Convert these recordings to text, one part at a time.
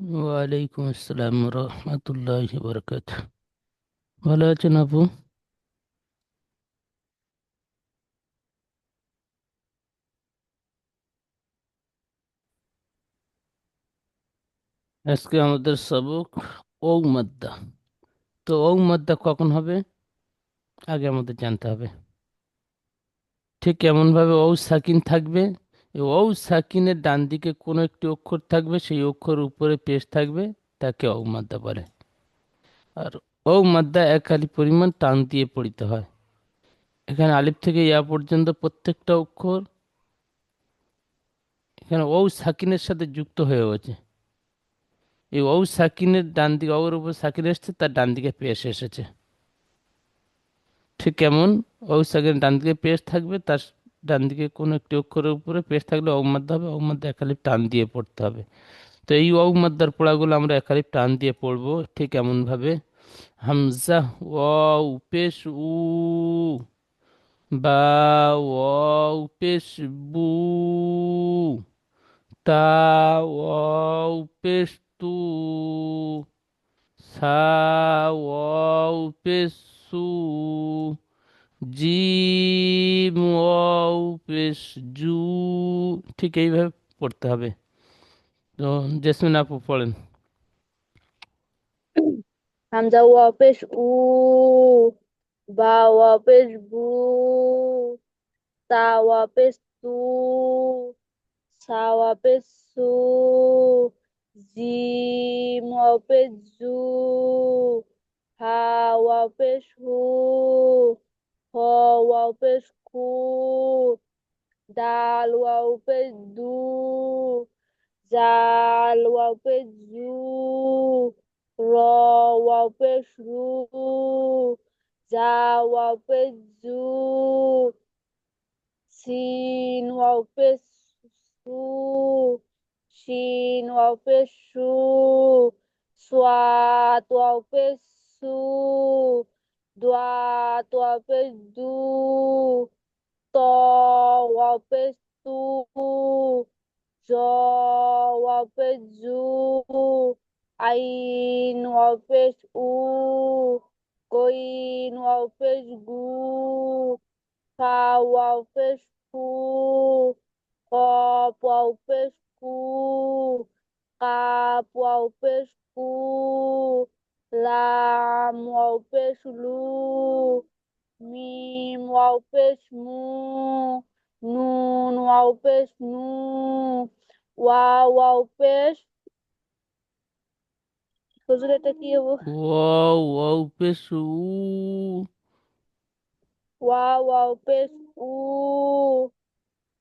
ওয়ালাইকুম আসসালাম রহমতুল্লাহ বরকাত ভালো আছেন আপু? আজকে আমাদের সবক ঔ মাদ্দা। তো ঔ মাদ্দা কখন হবে? আগে আমাদের জানতে হবে। ঠিক এমন ভাবে ঔ সাকিন থাকবে? ঔ সাকিনের ডান দিকে কোনো একটি অক্ষর থাকবে, সেই অক্ষর উপরে পেশ থাকবে, তাকে ঔ মাদ্দা বলে। আর ঔ মাদ্দা এক পরিমাণ টান দিয়ে পড়িতে হয়। এখানে আলিফ থেকে ইয়া পর্যন্ত প্রত্যেকটা অক্ষর এখানে ঔ সাকিনের সাথে যুক্ত হয়ে গেছে। এই ঔ সাকিনের ডান দিকে, ঔর উপর সাকিন এসছে, তার ডান দিকে পেশ এসেছে। ঠিক কেমন? ঔ সাকিনের ডান দিকে পেশ থাকবে, তার ডান দিকে কোনো একটি অক্ষরের উপরে পেশ থাকলে মাদ্দা হবে মাদ্দা একালিপ টান দিয়ে পড়তে হবে। তো এই ঔ মাদ্দার পড়াগুলো আমরা একালিপ টান দিয়ে পড়ব ঠিক এমন ভাবে হামজা, ওয়াও, পেশ, উ, বা, ওয়াও, পেশ, বু, তা, ওয়াও, পেশ, তু, সা, ওয়াও, পেশ, সু জিম ওয়াও পেশ জু। ঠিক এইভাবে পড়তে হবে। তো জেসমিন আপু পড়েন। হামজা ওয়া পেশ উ, বা ওয়া পেশ বু, তা ওয়া পেশ তু, সা ওয়া পেশ সু, জিম ওয়া পেশ জু, হা ওয়া পেশ হু হ ওয়া পেশ খু দাল ওয়া পেশ দু জাল ওয়া পেশ জু র ওয়াও পেশ রু জা ওয়াও পেশ জু সিন ওয়াও পেশ সু শিন ওয়াও পেশ সু সোয়াত ওয়াও পেশ সু দোয়াত ওয়াও পেশ দু ত ওয়াও পেশ তু জ ওয়াও পেশ জু আইন ওয়াও পেশ উ কইন ওয়াও পেশ গু ফা ওয়াও পেশ ফু কপ ওয়াও লাম ওয়াও পেশ লু মিম ওয়াও পেশ মু নুন ওয়াও নু ওয়াও ওয়াও হুজুর এটা কি হব ওয়াও ওয়াও পেশ উ ওয়াও ওয়াও পেশ উ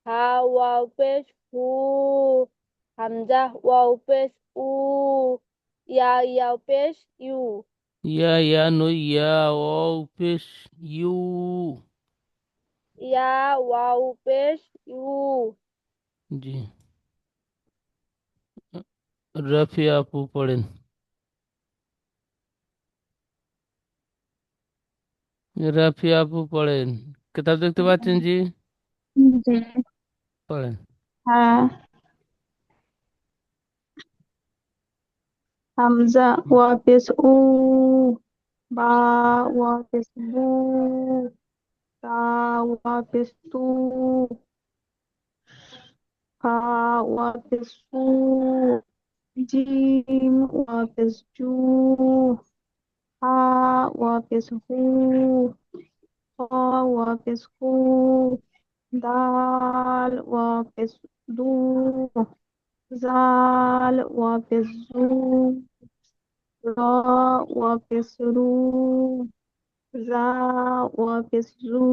হা ওয়াও পেশ হু হামজা ওয়াও পেশ উ ইয়া ইয়াও পেশ ইউ ইয়া ইয়া নই ইয়া ওয়াও পেশ ইউ ইয়া ওয়াও পেশ ইউ জি রাফি আপু পড়েন রাফি আপু পড়েন কিতাব দেখতে পাচ্ছেন জি জি পড়েন হ্যাঁ Hamza wa Bisu Ba wa Bisbu Ta wa Bisu Ka wa Bisu Jim wa Bisju Ha wa Bishu Ha wa Bishu Dal wa Bisdu খ ওয়া পেশ হু দাল ওয়া পেশ দু জাল ওয়া পেশ জু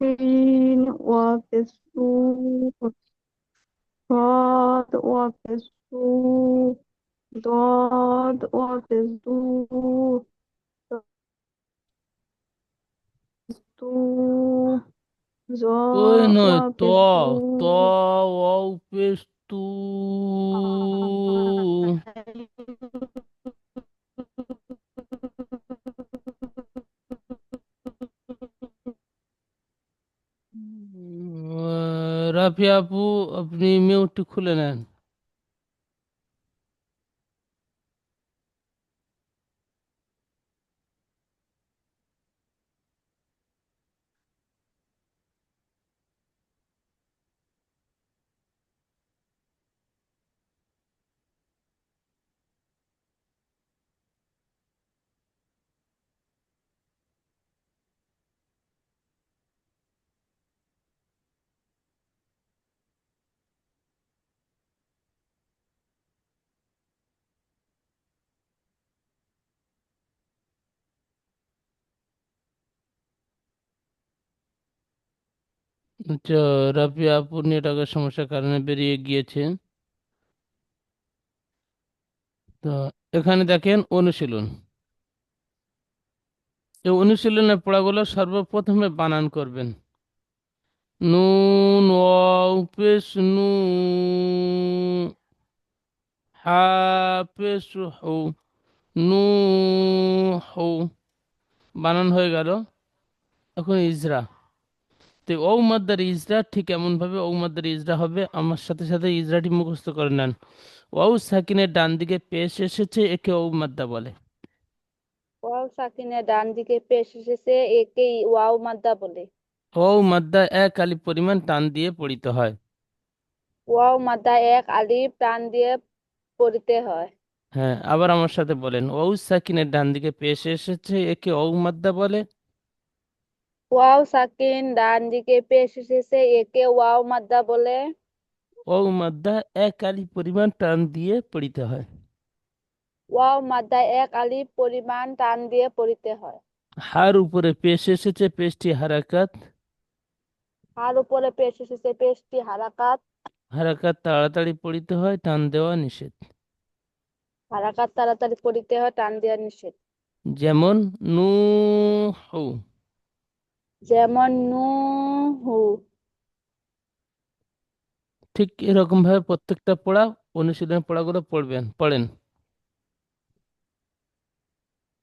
র আচ্ছা রাফিয়া আপু নেটওয়ার্কের সমস্যার কারণে বেরিয়ে গিয়েছে। তো এখানে দেখেন অনুশীলন। এই অনুশীলনের পড়াগুলো সর্বপ্রথমে বানান করবেন। নুন নু, হা, পেশ, হু, নু, হু, বানান হয়ে গেল। এখন ইজরা। তো মাদ্দার ইজরা ঠিক এমন ভাবে ঔ মাদ্দার ইজরা হবে আমার সাথে সাথে ইজরাটি মুখস্থ করে নেন। ওয়াও সাকিনের ডান দিকে পেশ এসেছে একে ঔ মাদ্দা বলে। ওয়াও সাকিনের ডান দিকে পেশ এসেছে একে ওয়াও মাদ্দা বলে। ঔ মাদ্দা এক আলি পরিমাণ টান দিয়ে পড়িতে হয়। ওয়াও মাদ্দা এক আলিফ টান দিয়ে পড়িতে হয়। হ্যাঁ আবার আমার সাথে বলেন। ঔ সাকিনের ডান দিকে পেশ এসেছে একে ঔ মাদ্দা বলে। ওয়াও সাকিন ডান দিকে পেশ এসেছে একে ওয়াও মাদ্দা বলে। ঔ মাদ্দা এক আলি পরিমাণ টান দিয়ে পড়িতে হয়। ওয়াও মাদ্দা এক আলিফ পরিমাণ টান দিয়ে পড়িতে হয়। হার উপরে পেশ এসেছে পেশটি হারাকাত। আর উপরে পেশ এসেছে পেশটি হারাকাত। হারাকাত তাড়াতাড়ি পড়িতে হয় টান দেওয়া নিষেধ। হারাকাত তাড়াতাড়ি পড়িতে হয় টান দেওয়া নিষেধ। যেমন নু হু যেমন নুহু। ঠিক এরকম ভাবে প্রত্যেকটা পড়া অনুশীলনের পড়াগুলো পড়বেন পড়েন।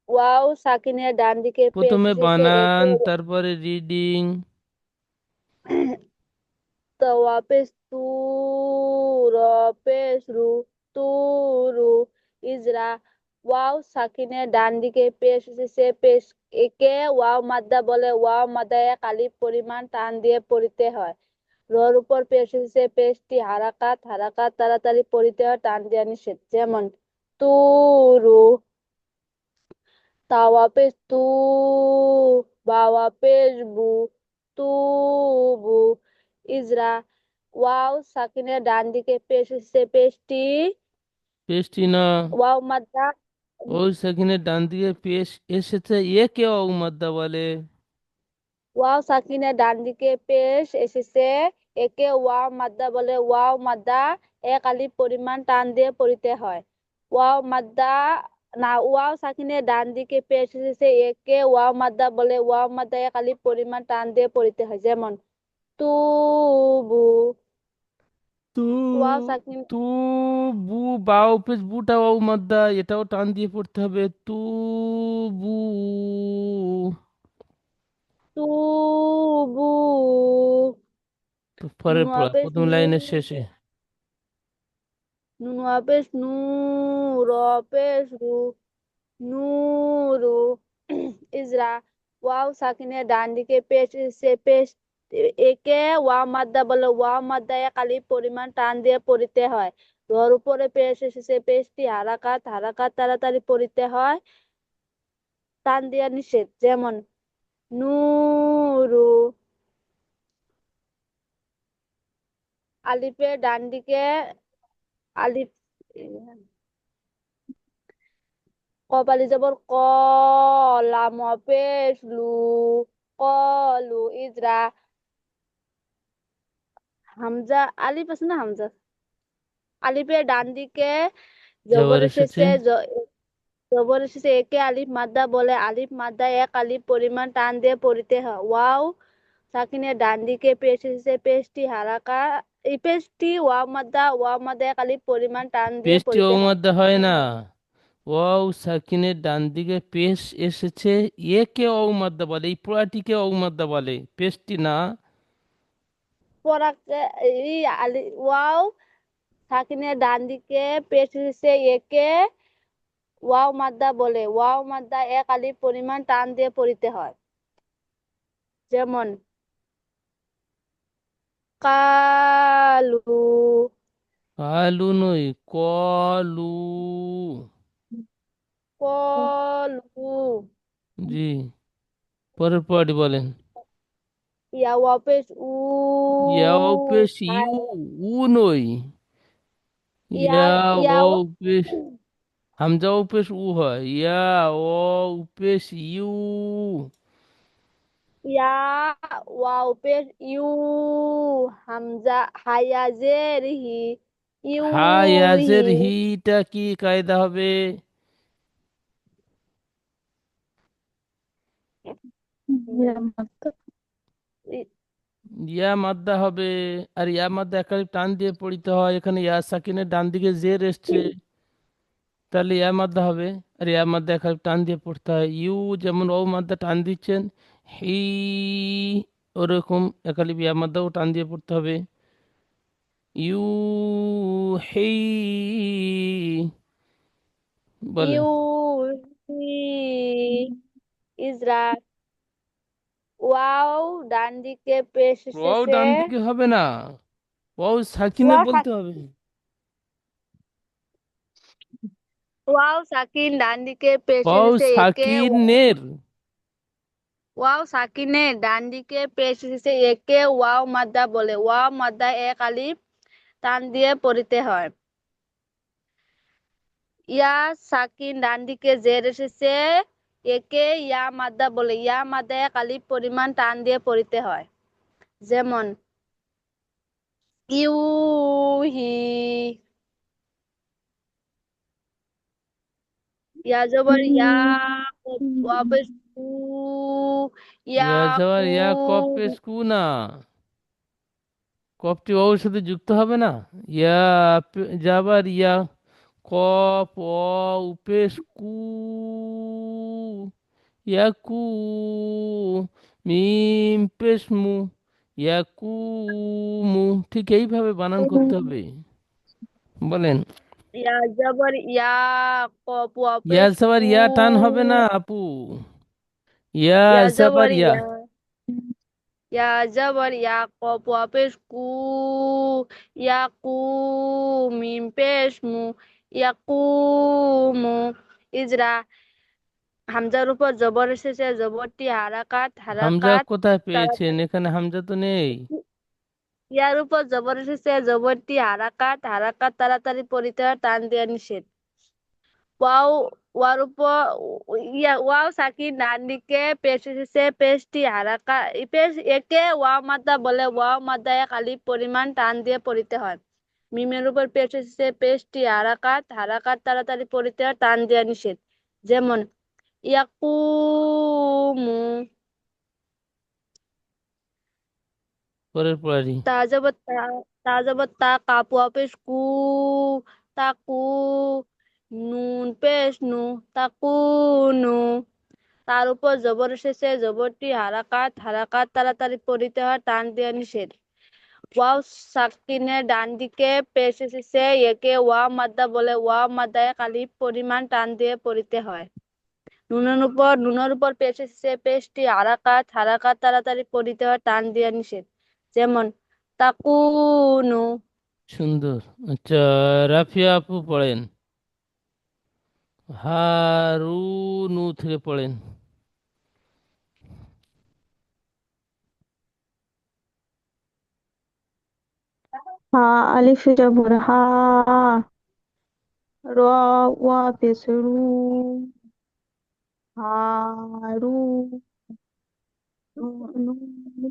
ওয়াও সাকিনের ডান দিকে প্রথমে বানান তারপরে রিডিং। তাওয়া পেশ তু র পেশ রু তুরু ইজরা ওয়াও সাকিনের ডান দিকে পেশ এসেছে পেশ একে ওয়াও মাদ্দা বলে ওয়াও মাদ্দা এক পরিমাণ টান দিয়ে পড়িতে হয়। রর উপর পেশ এসেছে পেশটি হারাকাত হারাকাত তাড়াতাড়ি পড়িতে হয় টান দেওয়া নিষেধ। যেমন তুরু তাওয়া পেশ তু বাওয়া পেশ বু তুবু ইজরা ওয়াও সাকিনের ডান দিকে পেশ এসেছে পেশটি পেশটি না? ওয়াও মাদ্দা ও সেখানে ডান দিকে পেশ এসেছে। একে মাদ্দা বলে? ওয়াও সাকিনের ডান দিকে পেশ এসেছে। একে ওয়াও মাদ্দা বলে। ওয়াও মাদ্দা এক আলিফ পরিমাণ টান দিয়ে পড়িতে হয়। ওয়াও মাদ্দা না, ওয়াও সাকিনের ডান দিকে পেশ এসেছে। একে ওয়াও মাদ্দা বলে। ওয়াও মাদ্দা এক আলিফ পরিমাণ টান দিয়ে পড়িতে হয়। যেমন, তুবু তু ওয়াও সাকিন তু বু বাও পেশ বুটা ঔ মাদ্দা এটাও টান দিয়ে পড়তে হবে। তু বু। তুবু তো পড়া পেশ প্রথম নু লাইনের শেষে। নুন নু র নুরু ইজরা ওয়াও সাকিনের ডান দিকে পেশ সে পেশ একে ওয়াও মাদ্দা বলে ওয়াও মাদ্দা এক পরিমাণ টান দিয়ে পড়িতে হয়। রর উপরে পেশ এসেছে, পেশটি হারাকাত হারাকাত তাড়াতাড়ি পড়িতে হয়। টান দেওয়া নিষেধ, যেমন নুরু আলিফের ডান দিকে আলিফ, কপালি ক পেশ লু, কলু, ইজরা হামজা আলিফ আছে না হামজা? আলিফের ডান দিকে জবর এসেছে। জবর এসেছে একে আলিফ মাদ্দা বলে। আলিফ মাদ্দা এক আলিফ পরিমাণ টান দিয়ে পড়িতে হয় ওয়াও। সাকিনের ডান দিকে পেশ এসেছে পেশটি হারাকা এই পেশটি ওয়াও মাদ্দা ওয়াও মাদ্দা এক আলিফ পরিমাণ টান দিয়ে পেশটি পড়িতে হয় মাদ্দা হয় না। ওয়াও সাকিনের ডান দিকে পেশ এসেছে একে ঔ মাদ্দা বলে এই পোড়াটিকে ঔ মাদ্দা বলে। পেশটি না। পরাকে আলি ওয়াও সাকিনের ডান দিকে পেশ একে ওয়াও মাদ্দা বলে। ওয়াও মাদ্দা এক আলিফ পরিমাণ টান দিয়ে পড়িতে হয়। যেমন কালু। কালু নই কলু। কলু। জি পরের পরটি বলেন। ইয়া ওয়া পেশ উ ইয়াও পেশ ইউ উ নই ইয়া ইয়া ইয়া ও পেশ হামজা পেশ উ হয় ইয়া ও পেশ ইউ ইয়া ওয়াও পেশ ইউ হামজা হায়া জের হি ইউ হা ইয়াজের হি হিটা কি কায়দা হবে ইয়া মাদ্দা ইয়া মাদ্দা হবে আর ইয়া মাদ্দা একালি টান দিয়ে পড়িতে হয় এখানে ইয়া সাকিনের ডান দিকে জের এসছে তাহলে ইয়া মাদ্দা হবে আর ইয়া মাদ্দা একালি টান দিয়ে পড়তে হয় ইউ যেমন ও মাদ্দা টান দিচ্ছেন হি ওরকম একালি ইয়া মাদ্দাও টান দিয়ে পড়তে হবে ইউ হি বলেন ইউ হি ইজরা ওয়াও ডান দিকে পেশ ওয়াও ডান দিকে হবে না। ওয়াও সাকিনে ওয়াও বলতে হবে। ওয়াও সাকিন ডান দিকে পেশ ওয়াও এসেছে একে সাকিনের। ওয়াও সাকিনে ডান দিকে পেশ এসেছে একে ওয়াও মাদ্দা বলে। ওয়াও মাদ্দা এক আলিফ টান দিয়ে পড়িতে হয়। ইয়া সাকিন ডান দিকে জের এসেছে। একে ইয়া মাদ্দা বলে। ইয়া মাদ্দা এক আলিফ পরিমাণ টান দিয়ে পড়িতে হয়। যেমন ইউহি ইয়া জবর ইয়া ওয়াপেস কু ইয়া ইয়া ইয়া কপ কু না। কপটি ওর সাথে যুক্ত হবে না? ইয়া যাবার ইয়া কপ উপেশ কু ইয়া কু মিম পেশ মু ইয়া কু মু ঠিক এইভাবে বানান করতে হবে। বলেন। ইয়া জবর ইয়া কপ ইয়া ইয়া টান হবে না আপু। ইয়া জবর ইয়া। ইয়া। জবর ইয়া কপ ওয়াপেস কু ইয়া কু মিম পেশ মু। ইয়া কু মু। ইজরা হামজার উপর জবর এসেছে জবরটি হারাকাত হামজা হারাকাত কোথায় পেয়েছেন? এখানে হামজা তো নেই। ইয়ার উপর জবর এসেছে জবরটি হারাকাত হারাকাত তাড়াতাড়ি পড়িতে হয় টান দেওয়া নিষেধ। ওয়াও ওয়ার উপর ইয়া ওয়াও সাকিন ডান দিকে পেশ এসেছে পেশটি হারাকা পেশ একে ওয়াও মাদ্দা বলে ওয়াও মাদ্দা এক আলিফ পরিমাণ টান দিয়ে পড়িতে হয়। মিমের উপর পেশ এসেছে পেশটি হারাকাত হারাকাত তাড়াতাড়ি পড়িতে হয় টান দেওয়া নিষেধ। যেমন ইয়াকুমু। পরের পড়ারি তাজবত তাজবত তা কাপু পেশ কু তাকু নুন পেশ নু তাকু নু। তার উপর জবর এসেছে জবরটি হারাকাত হারাকাত তাড়াতাড়ি পড়িতে হয় টান দেওয়া নিষেধ। ওয়াও সাকিনের ডান দিকে পেশ এসেছে একে ওয়া মাদ্দা বলে। ওয়া মাদ্দায় কালি পরিমাণ টান দিয়ে পড়িতে হয়। নুনের উপর নুনের উপর পেশ এসেছে পেশটি হারাকাত হারাকাত তাড়াতাড়ি পড়িতে হয় টান দেওয়া নিষেধ। যেমন তাকুনু। সুন্দর। আচ্ছা রাফিয়া আপু পড়েন। হারুনু থেকে পড়েন। হা আলিফ জবর হা র ওয়া পেশ রু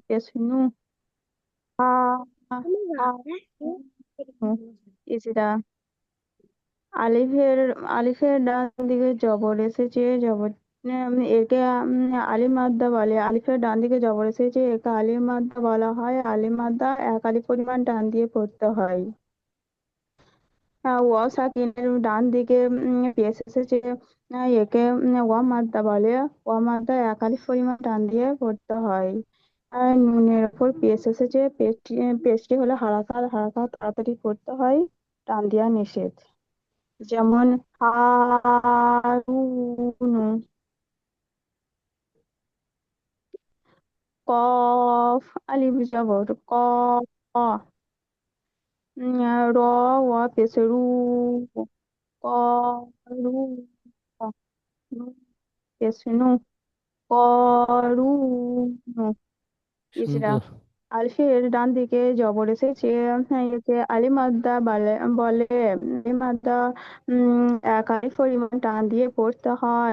পেশ নু হা হা নু ইজরা আলিফের আলিফের ডান দিকে জবর এসেছে জবর একে আলিফ মাদ্দা বলে আলিফের ডান দিকে জবর এসেছে একে আলিফ মাদ্দা বলা হয় আলিফ মাদ্দা এক আলিফ পরিমাণ টান দিয়ে পড়তে হয় ডান দিকে এসেছে। পরিমাণ টান দিয়ে হয়। আর নুনের হলো হারাকাত। হারাকাত তাড়াতাড়ি করতে হয়। টান দেওয়া নিষেধ। যেমন, হারুনু। কফ, আলিফ জবর, ক উম, র ওয়া পেশ রু ক আলফের ডান দিকে জবর এসেছে। হ্যাঁ, আলিমাদ্দা বলে আলিমাদ্দা এক পরিমাণ টান দিয়ে পড়তে হয়।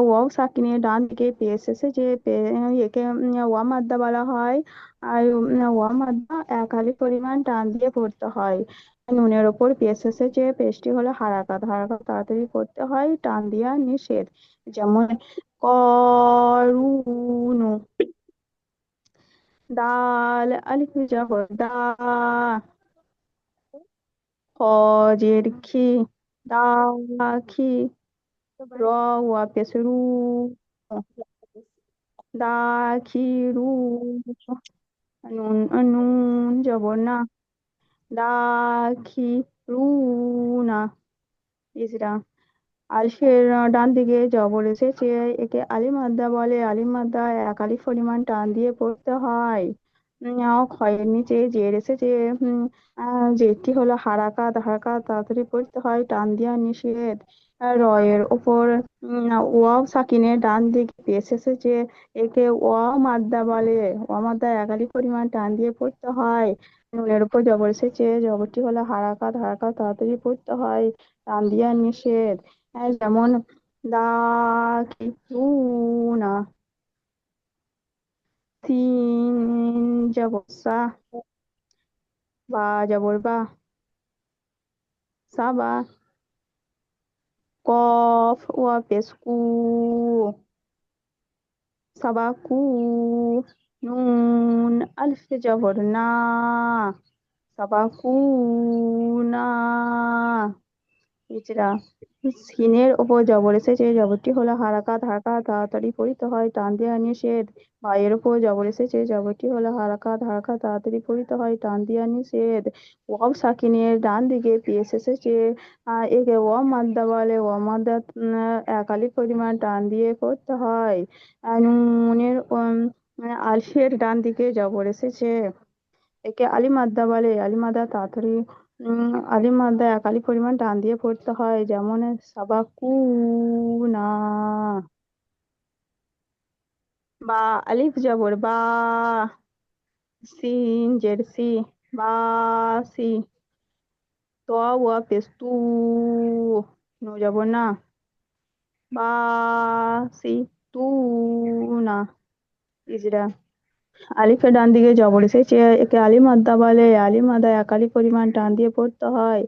ওয়াও সাকিনের ডান দিকে পেশ এসেছে একে ওয়া মাদ্দা বলা হয়। আর ওয়া মাদ্দা এক পরিমাণ টান দিয়ে পড়তে হয়। নুনের ওপর পেশ এসেছে পেশটি হলো হারাকাত হারাকাত তাড়াতাড়ি করতে হয় টান দেওয়া নিষেধ। যেমন করুনু। দাল, আলিফ জবর দা খজের খি দাখি র ওয়া পেশ রু দাখিরু নুন নুন জবর না দাখিরুনা ইজরা। আলিফের ডান দিকে জবর এসেছে একে আলিফ মাদ্দা বলে। আলিফ মাদ্দা এক আলিফ পরিমাণ টান দিয়ে পড়তে হয়। ক্ষয়ের নিচে জের এসেছে জেরটি হলো হারাকাত হারাকাত তাড়াতাড়ি পড়তে হয় টান দেওয়া নিষেধ। রয়ের ওপর উম, ওয়াও সাকিনের ডান দিকে পেশ এসেছে একে ওয়া মাদ্দা বলে। ওয়া মাদ্দা এক আলিফ পরিমাণ টান দিয়ে পড়তে হয়। নুনের উপর জবর এসেছে জবরটি হলো হারাকাত হারাকাত তাড়াতাড়ি পড়তে হয় টান দেওয়া নিষেধ। হ্যাঁ, যেমন দাকিতুনা সিন জবর সা বা জবর বা সাবা কফ ওয়া পেসকু সাবাকু নুন আলিফ ইজরা সিনের ওপর জবর এসেছে। জবরটি হলো হারাকাত হারাকাত তাড়াতাড়ি পড়িতে হয় টান দেওয়া নিষেধ বায়ের ওপর জবর এসেছে। জবরটি হলো হারাকাত হারাকাত তাড়াতাড়ি পড়িতে হয় টান দেওয়া নিষেধ ওয়াও সাকিনের ডান দিকে পেশ এসেছে। একে ও মাদ্দা বলে। ও মাদ্দা উম, এক আলিফ পরিমাণ টান দিয়ে পড়তে হয়। নুনের উম, ডান দিকে জবর এসেছে। একে আলি মাদ্দা বলে। আলি মাদ্দা তাড়াতাড়ি উম আলি মাদ্দা এক পরিমাণ টান দিয়ে পড়তে হয়, যেমন সাবাকুনা। বা আলিফ জবর, বা সিন, জেরসি বাসি তো ওয়া পেস্তু, নু জবর না। বাসি তু, না। ইজরা। আলিফের ডান দিকে জবর এসেছে একে আলিম আদা বলে। আলিম আদা এক আলিফ পরিমাণ টান দিয়ে পড়তে হয়।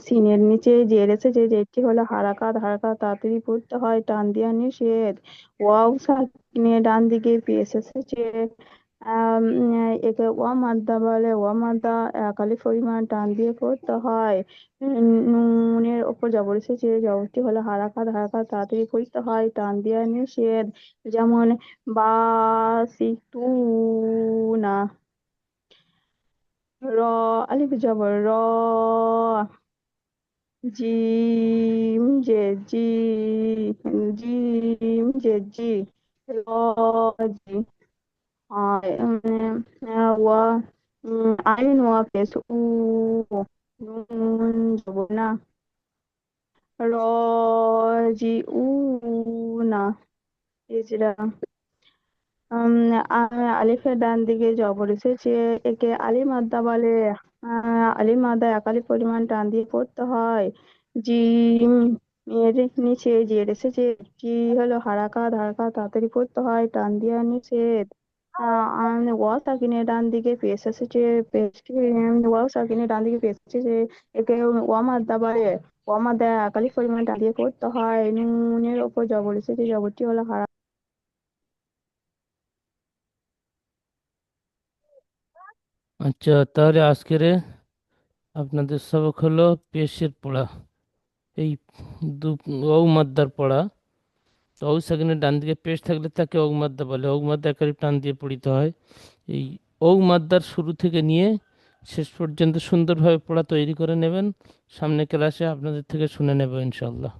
সিনের নিচে জের এসেছে যেটি হলো হারাকাত হারাকাত তাড়াতাড়ি পড়তে হয়। টান দেওয়া নিষেধ। ওয়াও সাকিনে ডান দিকে পেশ এসেছে একে মাদ্দা বলে। ওয়া মাদ্দা এক পরিমাণ টান দিয়ে পড়তে হয়। নুনের ওপর জবর এসেছে জবরটি হলো হারাকাত হারাকাত তাড়াতাড়ি পড়তে হয়, টান দেওয়া নিষেধ। যেমন, বাসিতুনা, র, আলিফ জবর, র, জিম জে জি, জিম জে জি র জি। র, জি, উ, না ইজরা আলিফের ডান দিকে জবর এসেছে একে আলিফ মাদ্দা বলে। আলিফ মাদ্দা এক আলিফ পরিমাণ টান দিয়ে পড়তে হয়। জিম, এর নিচে জের এসেছে জি হলো? হারাকাত হারাকাত তাড়াতাড়ি পড়তে হয়, টান দেওয়া নিষেধ। আহ, আম, ওয়াও সাকিনের ডান দিকে পেশ এসেছে পেশটি ওয়াও সাকিনের ডান দিকে পেশ এসেছে একে ওয়া মাদ্দা বলে ওয়া মাদ্দা এক আলিফ পরিমাণ টান দিয়ে পড়তে হয়। নুনের ওপর জবর এসেছে জবরটি হলো হারা আচ্ছা তাহলে আজকের আপনাদের সবক হলো পেশের পড়া। এই দু ও মাদ্দার পড়া। তো সাকিনের ডান দিকে পেশ থাকলে তাকে ঔ মাদ্দা বলে ঔ মাদ্দা একালি টান দিয়ে পড়িতে হয় এই ঔ মাদ্দার শুরু থেকে নিয়ে শেষ পর্যন্ত সুন্দরভাবে পড়া তৈরি করে নেবেন সামনে ক্লাসে আপনাদের থেকে শুনে নেব ইনশাল্লাহ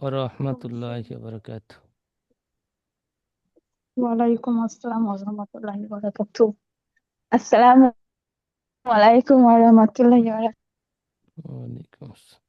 ওরহমতুল্লাহ বারকাত ওয়ালাইকুম আসসালাম ওয়া রাহমাতুল্লাহি ওয়া আসসালামু আলাইকুম ওয়া রাহমাতুল্লাহি ওয়া বারাকাতুহু ওয়ালাইকুম আসসালাম